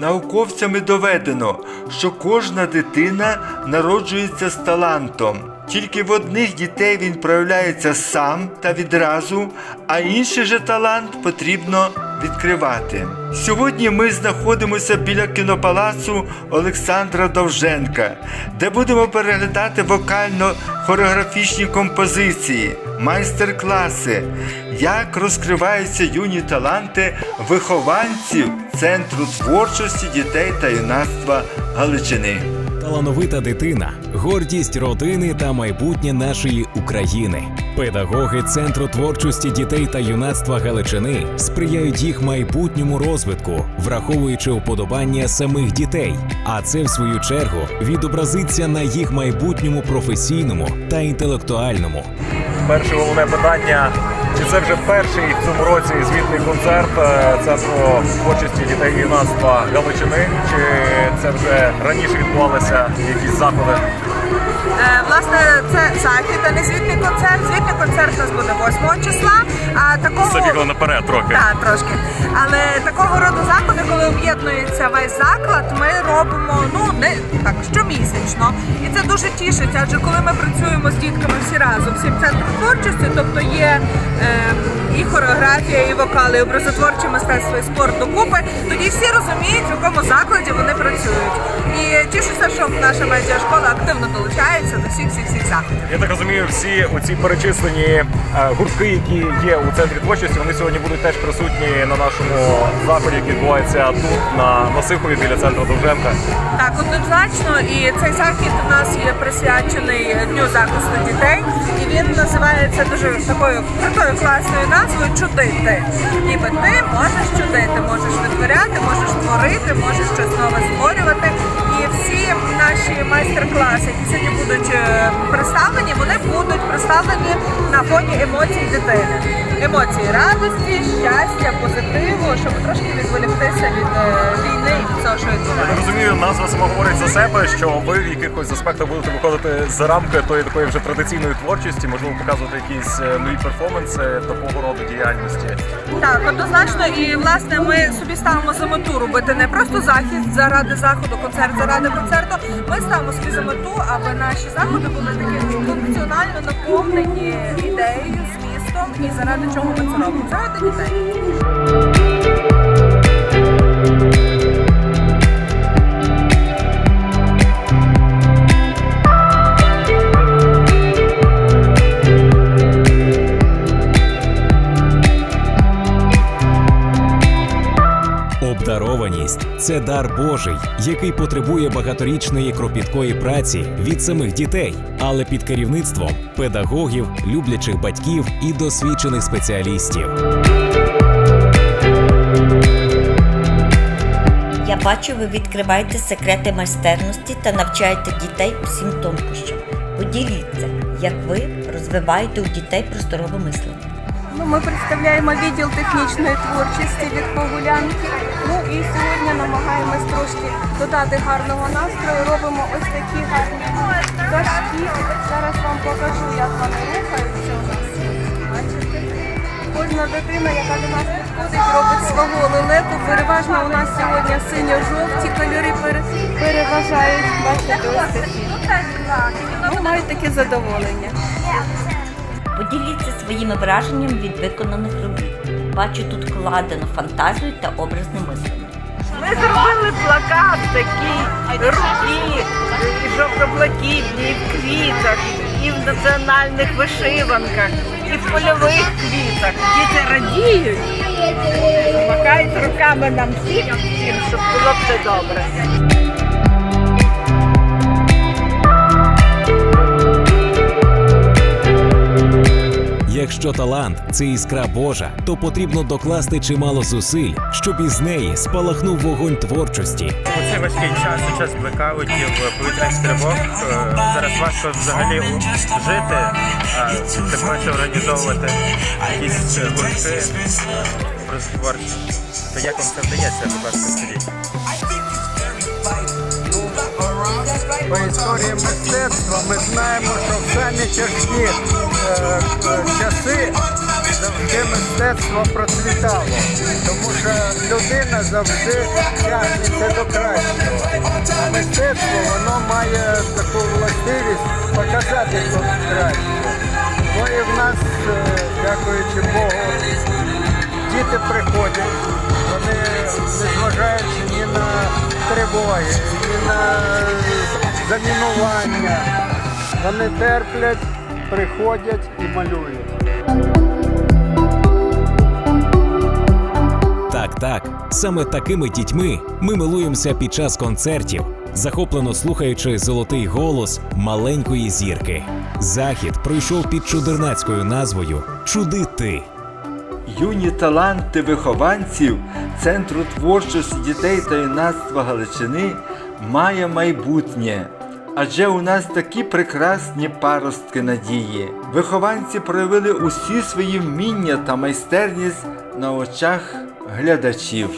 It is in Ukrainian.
Науковцями доведено, що кожна дитина народжується з талантом. Тільки в одних дітей він проявляється сам та відразу, а інший же талант потрібно відкривати. Сьогодні ми знаходимося біля кінопалацу Олександра Довженка, де будемо переглядати вокально-хореографічні композиції, майстер-класи, як розкриваються юні таланти вихованців Центру творчості дітей та юнацтва Галичини. Талановита дитина, гордість родини та майбутнє нашої України. Педагоги Центру творчості дітей та юнацтва Галичини сприяють їх майбутньому розвитку, враховуючи уподобання самих дітей. А це, в свою чергу, відобразиться на їх майбутньому професійному та інтелектуальному. Перше головне питання: чи це вже перший в цьому році звітний концерт е, центру творчості дітей і юнацтва Галичини? Чи це вже раніше відбувалися якісь заходи? Е, Власне, це захід, а не звітний концерт. Звітний концерт у нас буде 8 числа. А такого Забігли наперед трохи. Так, трошки. Але такого роду заходи, коли об'єднується весь заклад, ми робимо ну не так щомісячно. І це дуже тішить, адже коли ми працюємо з дітками всі разом, всім центром творчості, тобто є е, і хореографія, і вокал, і образотворче мистецтво, і спорт докупи, тоді всі розуміють, в якому закладі вони працюють. І тішуся, що наша медіашкола активно долучається до всіх всіх всіх заходів. Я так розумію, всі оці перечислені е, гуртки, які є у центрі творчості, вони сьогодні будуть теж присутні на нашому заході, який відбувається тут на Насихові біля центру Довженка. Так, однозначно, і цей захід у нас є присвячений Дню захисту дітей, і він називається дуже такою крутою класною назвою Чудити. Ніби ти можеш чудити, можеш витворяти, можеш творити, можеш щось нове створювати. І всі наші майстер-класи, які сьогодні будуть е, представлені, вони будуть представлені на фоні емоцій дитини. Емоції радості, щастя, позитиву, щоб трошки відволіктися від що Я відбувається. розумію, назва сама говорить за себе, що ви в якихось аспектах будете виходити за рамки тої такої вже традиційної творчості, можливо, показувати якісь е, нові перформанси такого роду діяльності. Так, однозначно, і власне ми собі ставимо за мету робити не просто захід заради заходу, концерт заради концерту. Ми ставимо собі за мету, аби наші заходи були такі функціонально наповнені ідеєю, змістом і заради чого ми це робимо? Заради дітей. Це дар Божий, який потребує багаторічної кропіткої праці від самих дітей, але під керівництвом педагогів, люблячих батьків і досвідчених спеціалістів. Я бачу, ви відкриваєте секрети майстерності та навчаєте дітей усім тонкощам. Поділіться, як ви розвиваєте у дітей просторове мислення. Ну, ми представляємо відділ технічної творчості від Погулянки. Ну і сьогодні намагаємось трошки додати гарного настрою. Робимо ось такі гарні дошки. Зараз вам покажу, як вони рухаються у. Бачите? Кожна дитина, яка до нас підходить, робить свого лелеку. Переважно у нас сьогодні синьо-жовті кольори переважають. Бачите, ось такі. Ну, мають таке задоволення. Поділіться своїми враженнями від виконаних робіт. Бачу, тут вкладено фантазію та образне мислення. Ми зробили плакат такий руки, і жовто-блакитні, і в квітах, і в національних вишиванках, і в польових квітах. Діти радіють, махають руками нам всім, всім, щоб було все добре. Якщо талант це іскра Божа, то потрібно докласти чимало зусиль, щоб із неї спалахнув вогонь творчості. У цей важкий час, у час блекаутів, повітряних тривог, е, зараз важко взагалі жити, а тим паче організовувати якісь е, гуртки е, образотворчі. То як вам це вдається, будь ласка, скажіть? По історії мистецтва ми знаємо, що в самі тяжкі часи завжди мистецтво процвітало, тому що людина завжди тягнеться до кращого. А мистецтво воно має таку властивість показати тут краще. Ну і в нас, е, дякуючи Богу, діти приходять, вони незважаючи ні на тривоги, ні на замінування, вони терплять, приходять і малюють. Так, так, саме такими дітьми ми милуємося під час концертів, захоплено слухаючи золотий голос маленької зірки. Захід пройшов під чудернацькою назвою Чуди ти. Юні таланти вихованців Центру творчості дітей та юнацтва Галичини має майбутнє. Адже у нас такі прекрасні паростки надії. Вихованці проявили усі свої вміння та майстерність на очах глядачів.